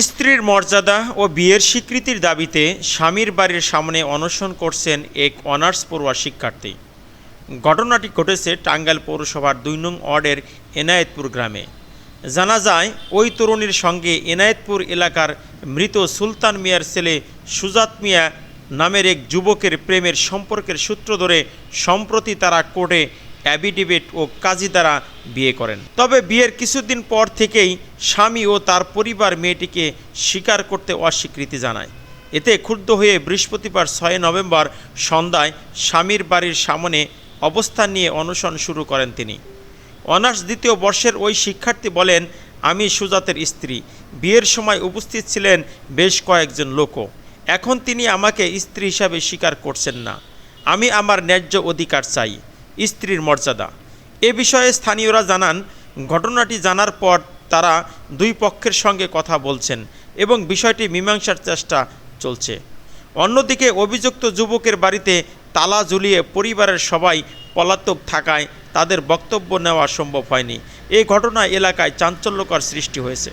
স্ত্রীর মর্যাদা ও বিয়ের স্বীকৃতির দাবিতে স্বামীর বাড়ির সামনে অনশন করছেন এক অনার্স পড়ুয়া শিক্ষার্থী। ঘটনাটি ঘটেছে টাঙ্গাইল পৌরসভার দুই নং ওয়ার্ডের এনায়েতপুর গ্রামে। জানা যায়, ওই তরুণীর সঙ্গে এনায়েতপুর এলাকার মৃত সুলতান মিয়ার ছেলে সুজাত মিয়া নামের এক যুবকের প্রেমের সম্পর্কের সূত্র ধরে সম্প্রতি তারা কোর্টে অ্যাবিডিবেট ও কাজী দ্বারা বিয়ে করেন। তবে বিয়ের কিছুদিন পর থেকেই স্বামী ও তার পরিবার মেয়েটিকে স্বীকার করতে অস্বীকৃতি জানায়। এতে ক্ষুব্ধ হয়ে বৃহস্পতিবার ছয় নভেম্বর সন্ধ্যায় স্বামীর বাড়ির সামনে অবস্থান নিয়ে অনশন শুরু করেন তিনি। অনার্স দ্বিতীয় বর্ষের ওই শিক্ষার্থী বলেন, আমি সুজাতের স্ত্রী। বিয়ের সময় উপস্থিত ছিলেন বেশ কয়েকজন লোকও। এখন তিনি আমাকে স্ত্রী হিসাবে স্বীকার করছেন না। আমি আমার ন্যায্য অধিকার চাই। স্ত্রীর মর্যাদা। এ বিষয়ে স্থানীয়রা জানান, ঘটনাটি জানার পর তারা দুই পক্ষের সঙ্গে কথা বলছেন এবং বিষয়টি মীমাংসার চেষ্টা চলছে। অন্যদিকে অভিযুক্ত যুবকের বাড়িতে তালা ঝুলিয়ে পরিবারের সবাই পলাতক থাকায় তাদের বক্তব্য নেওয়া সম্ভব হয়নি। এই ঘটনা এলাকায় চাঞ্চল্যকর সৃষ্টি হয়েছে।